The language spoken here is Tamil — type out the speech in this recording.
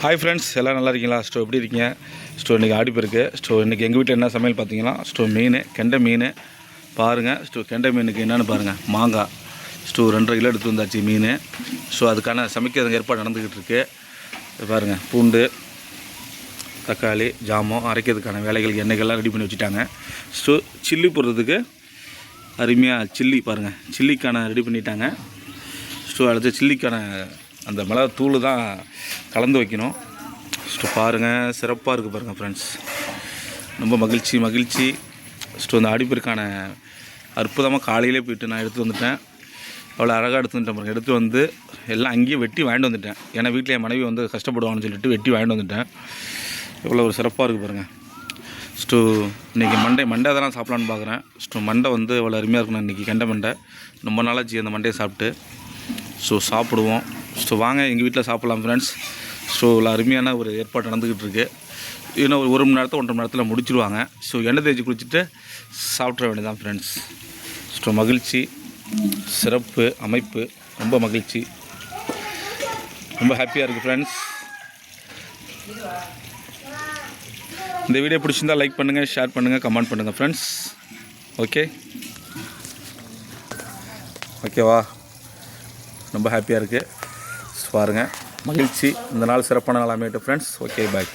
ஹாய் ஃப்ரெண்ட்ஸ் எல்லாம் நல்லா இருக்கீங்களா? ஸ்டோ எப்படி இருக்கீங்க? ஸ்டோ இன்றைக்கி ஆடிப்பெருக்கு ஸ்டோ இன்றைக்கி எங்கள் வீட்டில் என்ன சமையல் பார்த்தீங்கன்னா ஸ்டோ மீன் கெண்டை மீன். பாருங்கள் ஸ்டோ கெண்டை மீனுக்கு என்னென்னு பாருங்கள் மாங்காய். ஸ்டோ ரெண்டரை கிலோ எடுத்து வந்தாச்சு மீன். ஸோ அதுக்கான சமைக்கிறதுக்கு ஏற்பாடு நடந்துக்கிட்டு இருக்குது பாருங்கள் பூண்டு தக்காளி ஜாமம் அரைக்கிறதுக்கான வேலைகள் எண்ணெய்கள்லாம் ரெடி பண்ணி வச்சுட்டாங்க. ஸோ சில்லி போடுறதுக்கு அருமையாக சில்லி பாருங்கள் சில்லிக்கான ரெடி பண்ணிட்டாங்க. ஸோ அடுத்து சில்லிக்கான அந்த மிளகா தூள் தான் கலந்து வைக்கணும். ஸோ பாருங்கள் சிறப்பாக இருக்குது பாருங்கள் ஃப்ரெண்ட்ஸ் ரொம்ப மகிழ்ச்சி மகிழ்ச்சி. ஸோ அந்த அடிப்பிற்கான அற்புதமாக காலையிலே போயிட்டு நான் எடுத்து வந்துட்டேன். அவ்வளோ அழகாக எடுத்து வந்துட்டேன் பாருங்கள் எடுத்து வந்து எல்லாம் அங்கேயே வெட்டி வாங்கிட்டு வந்துட்டேன். ஏன்னா வீட்டில் என் மனைவி வந்து கஷ்டப்படுவாங்கன்னு சொல்லிட்டு வெட்டி வாங்கிட்டு வந்துட்டேன். எவ்வளோ ஒரு சிறப்பாக இருக்குது பாருங்கள் ஸ்டூ இன்றைக்கி மண்டை மண்டை தான் சாப்பிட்லான்னு பார்க்குறேன் ஸ்டூ மண்டை வந்து அவ்வளோ அருமையாக இருக்கணும் இன்றைக்கி கெண்டை மண்டை. ரொம்ப நாளாச்சு அந்த மண்டையை சாப்பிட்டு. ஸோ சாப்பிடுவோம். ஸோ வாங்க எங்கள் வீட்டில் சாப்பிட்லாம் ஃப்ரெண்ட்ஸ் ஸோ இவ்வளோ அருமையான ஒரு ஏற்பாடு நடந்துக்கிட்டு இருக்குது இன்னும் ஒரு ஒரு மணி நேரத்தில் ஒன்றரை மணி நேரத்தில் முடிச்சிருவாங்க. ஸோ எண்ணெய் தேய்ச்சி குளிச்சுட்டு சாப்பிட்ற வேண்டியதான் ஃப்ரெண்ட்ஸ் ஸோ மகிழ்ச்சி சிறப்பு அமைப்பு ரொம்ப மகிழ்ச்சி. ரொம்ப ஹாப்பியாக இருக்குது ஃப்ரெண்ட்ஸ் இந்த வீடியோ பிடிச்சிருந்தா லைக் பண்ணுங்கள் ஷேர் பண்ணுங்கள் கமெண்ட் பண்ணுங்கள் ஃப்ரெண்ட்ஸ் ஓகே ஓகேவா ரொம்ப ஹாப்பியாக இருக்குது பாருங்கள் மகிழ்ச்சி. இந்த நாள் சிறப்பான நாள் அமையட்டும் ஃப்ரெண்ட்ஸ் ஓகே பாய்